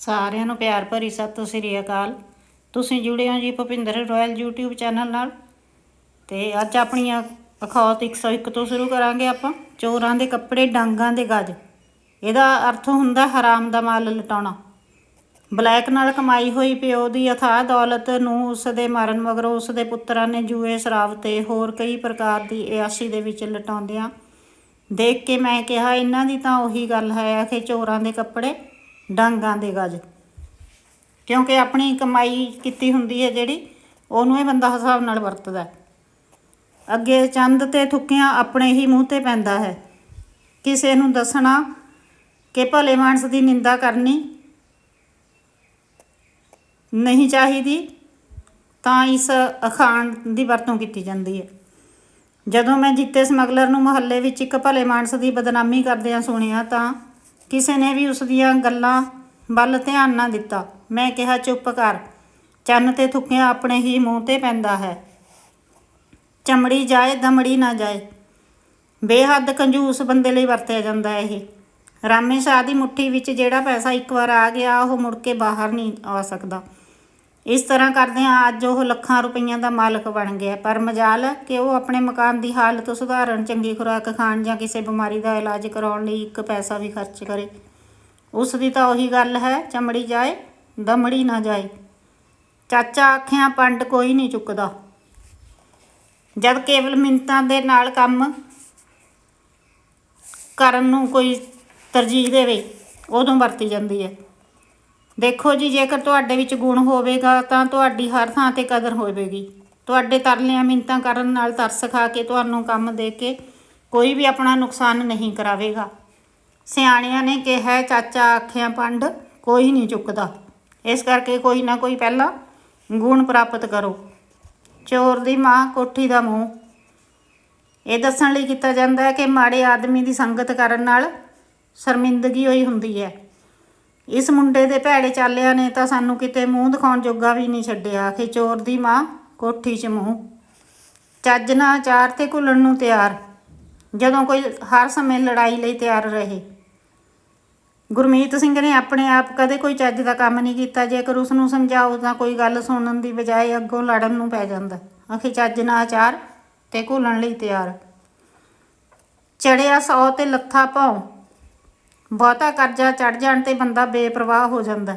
ਸਾਰਿਆਂ ਨੂੰ ਪਿਆਰ ਭਰੀ ਸਤਿ ਸ੍ਰੀ ਅਕਾਲ। ਤੁਸੀਂ ਜੁੜੇ ਹੋ ਜੀ ਭੁਪਿੰਦਰ ਰਾਇਲ YouTube ਚੈਨਲ ਨਾਲ। ਤੇ ਅੱਜ ਆਪਣੀਆਂ ਅਖੌਤ 101 ਤੋਂ ਸ਼ੁਰੂ ਕਰਾਂਗੇ ਆਪਾਂ। ਚੋਰਾਂ ਦੇ ਕੱਪੜੇ, ਡਾਂਗਾਂ ਦੇ ਗੱਜ। ਇਹਦਾ ਅਰਥ ਹੁੰਦਾ ਹਰਾਮ ਦਾ ਮਾਲ ਲਟਾਉਣਾ। ਬਲੈਕ ਨਾਲ ਕਮਾਈ ਹੋਈ ਪਿਓ ਦੀ ਅਥਾਹ ਦੌਲਤ ਨੂੰ ਉਸ ਦੇ ਮਰਨ ਮਗਰੋਂ ਉਸ ਦੇ ਪੁੱਤਰਾਂ ਨੇ ਜੂਏ ਸ਼ਰਾਬ ਤੇ ਹੋਰ ਕਈ ਪ੍ਰਕਾਰ ਦੀ ਇਆਸ਼ੀ ਦੇ ਵਿੱਚ ਲਟਾਉਂਦਿਆਂ ਦੇਖ ਕੇ ਮੈਂ ਕਿਹਾ, ਇਹਨਾਂ ਦੀ ਤਾਂ ਉਹੀ ਗੱਲ ਹੈ ਕਿ ਚੋਰਾਂ ਦੇ ਕੱਪੜੇ ਡਾਂਗਾਂ ਦੇ ਗੱਜ। ਕਿਉਂਕਿ ਆਪਣੀ ਕਮਾਈ ਕੀਤੀ ਹੁੰਦੀ ਹੈ ਜਿਹੜੀ, ਉਹਨੂੰ ਇਹ ਬੰਦਾ ਹਿਸਾਬ ਨਾਲ ਵਰਤਦਾ ਅੱਗੇ ਚੰਦ ਤੇ ਥੁੱਕਿਆਂ ਆਪਣੇ ਹੀ ਮੂੰਹ ਤੇ ਪੈਂਦਾ ਹੈ। ਕਿਸੇ ਨੂੰ ਦੱਸਣਾ ਕਿ ਭਲੇ ਮਾਨਸ ਦੀ ਨਿੰਦਾ ਕਰਨੀ ਨਹੀਂ ਚਾਹੀਦੀ, ਤਾਂ ਇਸ ਅਖਾਣ ਦੀ ਵਰਤੋਂ ਕੀਤੀ ਜਾਂਦੀ ਹੈ। ਜਦੋਂ ਮੈਂ ਜਿੱਤੇ ਸਮਗਲਰ ਨੂੰ ਮੁਹੱਲੇ ਵਿੱਚ ਇੱਕ ਭਲੇ ਮਾਨਸ ਦੀ ਬਦਨਾਮੀ ਕਰਦਿਆਂ ਸੁਣਿਆ ਤਾਂ ਕਿਸੇ ਨੇ ਵੀ ਉਸ ਦੀਆਂ ਗੱਲਾਂ ਵੱਲ ਧਿਆਨ ਨਾ ਦਿੱਤਾ। ਮੈਂ ਕਿਹਾ, ਚੁੱਪ ਕਰ। ਚੰਨ ਤੇ ਥੁੱਕਿਆ ਆਪਣੇ ਹੀ ਮੂੰਹ ਤੇ ਪੈਂਦਾ ਹੈ। ਚਮੜੀ ਜਾਏ, ਦਮੜੀ ਨਾ ਜਾਏ। ਬੇਹੱਦ ਕੰਜੂਸ ਬੰਦੇ ਲਈ ਵਰਤਿਆ ਜਾਂਦਾ ਹੈ ਇਹ। ਰਾਮੇ ਸ਼ਾਹ ਦੀ ਮੁੱਠੀ ਵਿੱਚ ਜਿਹੜਾ ਪੈਸਾ ਇੱਕ ਵਾਰ ਆ ਗਿਆ, ਉਹ ਮੁੜ ਕੇ ਬਾਹਰ ਨਹੀਂ ਆ ਸਕਦਾ। ਇਸ ਤਰ੍ਹਾਂ ਕਰਦਿਆਂ ਅੱਜ ਉਹ ਲੱਖਾਂ ਰੁਪਈਆਂ ਦਾ ਮਾਲਕ ਬਣ ਗਿਆ। ਪਰ ਮਜਾਲ ਹੈ ਕਿ ਉਹ ਆਪਣੇ ਮਕਾਨ ਦੀ ਹਾਲਤ ਸੁਧਾਰਨ, ਚੰਗੀ ਖੁਰਾਕ ਖਾਣ ਜਾਂ ਕਿਸੇ ਬਿਮਾਰੀ ਦਾ ਇਲਾਜ ਕਰਾਉਣ ਲਈ ਇੱਕ ਪੈਸਾ ਵੀ ਖਰਚ ਕਰੇ। ਉਸ ਦੀ ਤਾਂ ਉਹੀ ਗੱਲ ਹੈ, ਚਮੜੀ ਜਾਏ, ਦਮੜੀ ਨਾ ਜਾਏ। ਚਾਚਾ ਆਖਿਆ, ਪੰਡ ਕੋਈ ਨਹੀਂ ਚੁੱਕਦਾ। ਜਦ ਕੇਵਲ ਮਿੰਤਾਂ ਦੇ ਨਾਲ ਕੰਮ ਕਰਨ ਨੂੰ ਕੋਈ ਤਰਜੀਹ ਦੇਵੇ, ਉਦੋਂ ਵਰਤੀ ਜਾਂਦੀ ਹੈ। ਦੇਖੋ ਜੀ, ਜੇਕਰ ਤੁਹਾਡੇ ਵਿੱਚ ਗੁਣ ਹੋਵੇਗਾ ਤਾਂ ਤੁਹਾਡੀ ਹਰ ਥਾਂ ਤੇ ਕਦਰ ਹੋਵੇਗੀ। ਤੁਹਾਡੇ ਤਰਲਿਆਂ ਮਿੰਤਾਂ ਕਰਨ ਨਾਲ ਤਰਸ ਖਾ ਕੇ ਤੁਹਾਨੂੰ ਕੰਮ ਦੇ ਕੇ ਕੋਈ ਵੀ ਆਪਣਾ ਨੁਕਸਾਨ ਨਹੀਂ ਕਰਾਵੇਗਾ। ਸਿਆਣਿਆਂ ਨੇ ਕਿਹਾ, ਚਾਚਾ ਆਖਿਆਂ, ਪੰਡ, ਕੋਈ ਨਹੀਂ ਚੁੱਕਦਾ। ਇਸ ਕਰਕੇ ਕੋਈ ਨਾ ਕੋਈ ਪਹਿਲਾਂ ਗੁਣ ਪ੍ਰਾਪਤ ਕਰੋ। ਚੋਰ ਦੀ ਮਾਂ, ਕੋਠੀ ਦਾ ਮੂੰਹ। ਇਹ ਦੱਸਣ ਲਈ ਕੀਤਾ ਜਾਂਦਾ ਹੈ ਕਿ ਮਾੜੇ ਆਦਮੀ ਦੀ ਸੰਗਤ ਕਰਨ ਨਾਲ ਸ਼ਰਮਿੰਦਗੀ ਹੋਈ ਹੁੰਦੀ ਹੈ। ਇਸ ਮੁੰਡੇ ਦੇ ਭੈੜੇ ਚਾਲਿਆਂ ਨੇ ਤਾਂ ਸਾਨੂੰ ਕਿਤੇ ਮੂੰਹ ਦਿਖਾਉਣ ਜੋਗਾ ਵੀ ਨਹੀਂ ਛੱਡਿਆ। ਕਿ ਚੋਰ ਦੀ ਮਾਂ, ਕੋਠੀ 'ਚ ਮੂੰਹ। ਚੱਜ ਨਾ ਆਚਾਰ ਤੇ ਘੁਲਣ ਨੂੰ ਤਿਆਰ। ਜਦੋਂ ਕੋਈ ਹਰ ਸਮੇਂ ਲੜਾਈ ਲਈ ਤਿਆਰ ਰਹੇ। ਗੁਰਮੀਤ ਸਿੰਘ ਨੇ ਆਪਣੇ ਆਪ ਕਦੇ ਕੋਈ ਚੱਜ ਦਾ ਕੰਮ ਨਹੀਂ ਕੀਤਾ। ਜੇਕਰ ਉਸ ਨੂੰ ਸਮਝਾਓ ਤਾਂ ਕੋਈ ਗੱਲ ਸੁਣਨ ਦੀ ਬਜਾਏ ਅੱਗੋਂ ਲੜਨ ਨੂੰ ਪੈ ਜਾਂਦਾ। ਆਖੇ, ਚੱਜ ਨਾ ਆਚਾਰ ਤੇ ਘੁਲਣ ਲਈ ਤਿਆਰ। ਚੜਿਆ ਸੌ ਤੇ ਲੱਥਾ ਪਾਉ। ਬਹੁਤਾ ਕਰਜ਼ਾ ਚੜ ਜਾਣ ਤੇ ਬੰਦਾ ਬੇਪਰਵਾਹ ਹੋ ਜਾਂਦਾ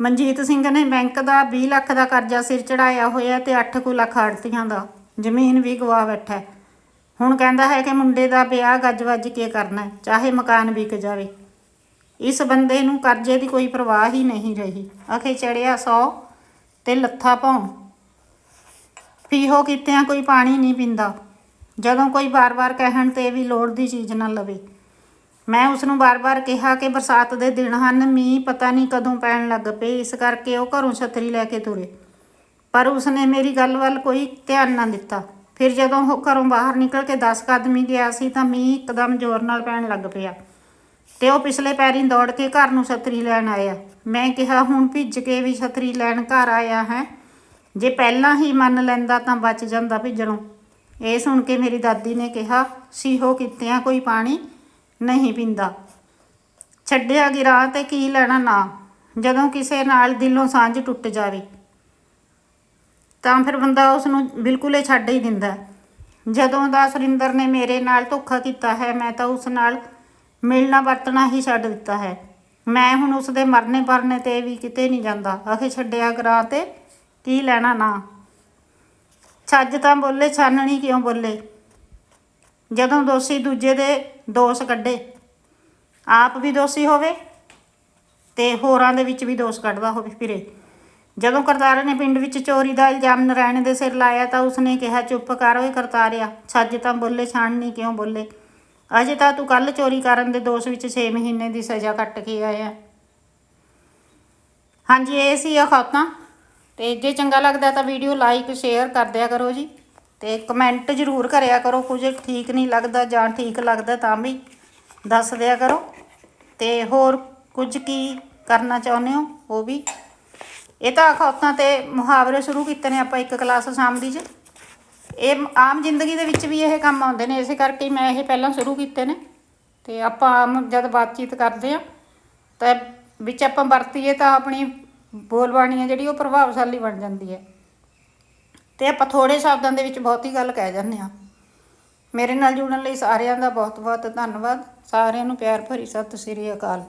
ਮਨਜੀਤ ਸਿੰਘ ਨੇ ਬੈਂਕ ਦਾ 20 ਲੱਖ ਦਾ ਕਰਜ਼ਾ ਸਿਰ ਚੜਾਇਆ ਹੋਇਆ ਤੇ 8 ਕੁ ਲੱਖ ਆੜਤੀਆਂ ਦਾ, ਜ਼ਮੀਨ ਵੀ ਗਵਾ ਬੈਠਾ ਹੁਣ ਕਹਿੰਦਾ ਹੈ ਕਿ ਮੁੰਡੇ ਦਾ ਵਿਆਹ ਗੱਜ ਵੱਜ ਕੇ ਕਰਨਾ ਚਾਹੇ ਮਕਾਨ ਵਿਕ ਜਾਵੇ। ਇਸ ਬੰਦੇ ਨੂੰ ਕਰਜ਼ੇ ਦੀ ਕੋਈ ਪਰਵਾਹ ਹੀ ਨਹੀਂ ਰਹੀ। ਅਖੇ ਚੜਿਆ 100 ਤੇ ਲੱਥਾ ਪਾਉ ਪੀਹੋ ਕੀਤਿਆਂ ਕੋਈ ਪਾਣੀ ਨਹੀਂ ਪੀਂਦਾ। ਜਦੋਂ ਕੋਈ ਵਾਰ-ਵਾਰ ਕਹਿਣ ਤੇ ਵੀ ਲੋੜ ਦੀ ਚੀਜ਼ ਨਾ ਲਵੇ। ਮੈਂ ਉਸ ਨੂੰ ਵਾਰ-ਵਾਰ ਕਿਹਾ ਕਿ ਬਰਸਾਤ ਦੇ ਦਿਨ ਹਨ, ਮੀਂਹ ਪਤਾ ਨਹੀਂ ਕਦੋਂ ਪੈਣ ਲੱਗ ਪਏ, ਇਸ ਕਰਕੇ ਉਹ ਘਰੋਂ ਛਤਰੀ ਲੈ ਕੇ ਤੁਰੇ। ਪਰ ਉਸਨੇ ਮੇਰੀ ਗੱਲ ਵੱਲ ਕੋਈ ਧਿਆਨ ਨਾ ਦਿੱਤਾ। ਫਿਰ ਜਦੋਂ ਉਹ ਘਰੋਂ ਬਾਹਰ ਨਿਕਲ ਕੇ 10 ਕਦਮੀ ਗਿਆ ਸੀ ਤਾਂ ਮੀਂਹ ਇੱਕਦਮ ਜ਼ੋਰ ਨਾਲ ਪੈਣ ਲੱਗ ਪਿਆ ਤੇ ਉਹ ਪਿਛਲੇ ਪੈਰੀਂ ਦੌੜ ਕੇ ਘਰ ਨੂੰ ਛਤਰੀ ਲੈਣ ਆਇਆ। ਮੈਂ ਕਿਹਾ, ਹੁਣ ਭਿੱਜ ਕੇ ਵੀ ਛਤਰੀ ਲੈਣ ਘਰ ਆਇਆ ਹੈ? ਜੇ ਪਹਿਲਾਂ ਹੀ ਮੰਨ ਲੈਂਦਾ ਤਾਂ ਬਚ ਜਾਂਦਾ ਭਿੱਜਣੋਂ। ਇਹ ਸੁਣ ਕੇ ਮੇਰੀ ਦਾਦੀ ਨੇ ਕਿਹਾ, ਸੀਹੋ ਕਿਤਿਆਂ ਕੋਈ ਪਾਣੀ? ਨਹੀਂ ਪੀਂਦਾ। ਛੱਡਿਆ ਗਿਰਾ ਤੇ ਕੀ ਲੈਣਾ ਨਾ, ਜਦੋਂ ਕਿਸੇ ਨਾਲ ਦਿਲੋਂ ਸਾਂਝ ਟੁੱਟ ਜਾਵੇ। ਤਾਂ ਫਿਰ ਬੰਦਾ ਉਸ ਨੂੰ ਬਿਲਕੁਲ ਹੀ ਛੱਡ ਹੀ ਦਿੰਦਾ ਜਦੋਂ ਦਾ ਸੁਰਿੰਦਰ ਨੇ ਮੇਰੇ ਨਾਲ ਧੋਖਾ ਕੀਤਾ ਹੈ, ਮੈਂ ਤਾਂ ਉਸ ਨਾਲ ਮਿਲਣਾ ਵਰਤਣਾ ਹੀ ਛੱਡ ਦਿੱਤਾ ਹੈ। ਮੈਂ ਹੁਣ ਉਸ ਦੇ ਮਰਨੇ ਪਰਨੇ ਤੇ ਵੀ ਕਿਤੇ ਨਹੀਂ ਜਾਂਦਾ। ਆਖੇ ਛੱਡਿਆ ਕਰਾ ਤੇ ਕੀ ਲੈਣਾ ਨਾ। ਛੱਜ ਤਾਂ ਬੋਲੇ, ਛਾਨਣੀ ਕਿਉਂ ਬੋਲੇ? ਜਦੋਂ ਦੋਸ਼ੀ ਦੂਜੇ ਦੇ ਦੋਸ਼ ਕੱਢੇ, ਆਪ ਵੀ ਦੋਸ਼ੀ ਹੋਵੇ ਤੇ ਹੋਰਾਂ ਦੇ ਵਿੱਚ ਵੀ ਦੋਸ਼ ਕੱਢਦਾ ਹੋਵੇ ਫਿਰੇ। ਜਦੋਂ ਕਰਤਾਰ ਨੇ ਪਿੰਡ ਵਿੱਚ ਚੋਰੀ ਦਾ ਇਲਜ਼ਾਮ ਨਰਾਇਣ ਦੇ ਸਿਰ ਲਾਇਆ ਤਾਂ ਉਸਨੇ ਕਿਹਾ, ਚੁੱਪ ਕਰ ਓਏ ਕਰਤਾਰਿਆ, ਛੱਜ ਤਾਂ ਬੋਲੇ, ਛਾਣਨੀ ਕਿਉਂ ਬੋਲੇ? ਅਜੇ ਤਾਂ ਤੂੰ ਕੱਲ ਚੋਰੀ ਕਰਨ ਦੇ ਦੋਸ਼ ਵਿੱਚ 6 ਮਹੀਨੇ ਦੀ ਸਜ਼ਾ ਕੱਟ ਕੇ ਆਇਆ। ਹਾਂਜੀ, ਇਹ ਸੀ ਅਖੌਤਾਂ ਤੇ ਜੇ ਚੰਗਾ ਲੱਗਦਾ ਤਾਂ ਵੀਡੀਓ ਲਾਈਕ, ਸ਼ੇਅਰ ਕਰ ਦਿਆ ਕਰੋ ਜੀ। ਤੇ ਕਮੈਂਟ ਜ਼ਰੂਰ ਕਰਿਆ ਕਰੋ, ਕੁਝ ਠੀਕ ਨਹੀਂ ਲੱਗਦਾ ਜਾਂ ਠੀਕ ਲੱਗਦਾ ਤਾਂ ਵੀ ਦੱਸ ਦਿਆ ਕਰੋ। ਤੇ ਹੋਰ ਕੁਝ ਕੀ ਕਰਨਾ ਚਾਹੁੰਦੇ ਹੋ? ਉਹ ਵੀ। ਇਹ ਤਾਂ ਅਖੌਤਾਂ ਤੇ ਮੁਹਾਵਰੇ ਸ਼ੁਰੂ ਕੀਤੇ ਨੇ ਆਪਾਂ ਇੱਕ ਕਲਾਸ ਸ਼ਾਮ ਦੀ ਚ ਇਹ ਆਮ ਜ਼ਿੰਦਗੀ ਦੇ ਵਿੱਚ ਵੀ ਇਹ ਕੰਮ ਆਉਂਦੇ ਨੇ, ਇਸੇ ਕਰਕੇ ਮੈਂ ਇਹ ਪਹਿਲਾਂ ਸ਼ੁਰੂ ਕੀਤੇ ਨੇ। ਤੇ ਆਪਾਂ ਆਮ ਜਦ ਬਾਤਚੀਤ ਕਰਦੇ ਆ ਤਾਂ ਵਿੱਚ ਆਪਾਂ ਵਰਤੀਏ ਤਾਂ ਆਪਣੀ ਬੋਲਬਾਣੀ ਹੈ ਜਿਹੜੀ ਉਹ ਪ੍ਰਭਾਵਸ਼ਾਲੀ ਬਣ ਜਾਂਦੀ ਹੈ। ਤੇ ਆਪਾਂ ਥੋੜੇ ਸ਼ਬਦਾਂ ਦੇ ਵਿੱਚ ਬਹੁਤੀ ਗੱਲ ਕਹਿ ਜਾਂਦੇ ਆ ਮੇਰੇ ਨਾਲ ਜੁੜਨ ਲਈ ਸਾਰਿਆਂ ਦਾ ਬਹੁਤ ਬਹੁਤ ਧੰਨਵਾਦ। ਸਾਰਿਆਂ ਨੂੰ ਪਿਆਰ ਭਰੀ ਸਤਿ ਸ੍ਰੀ ਅਕਾਲ।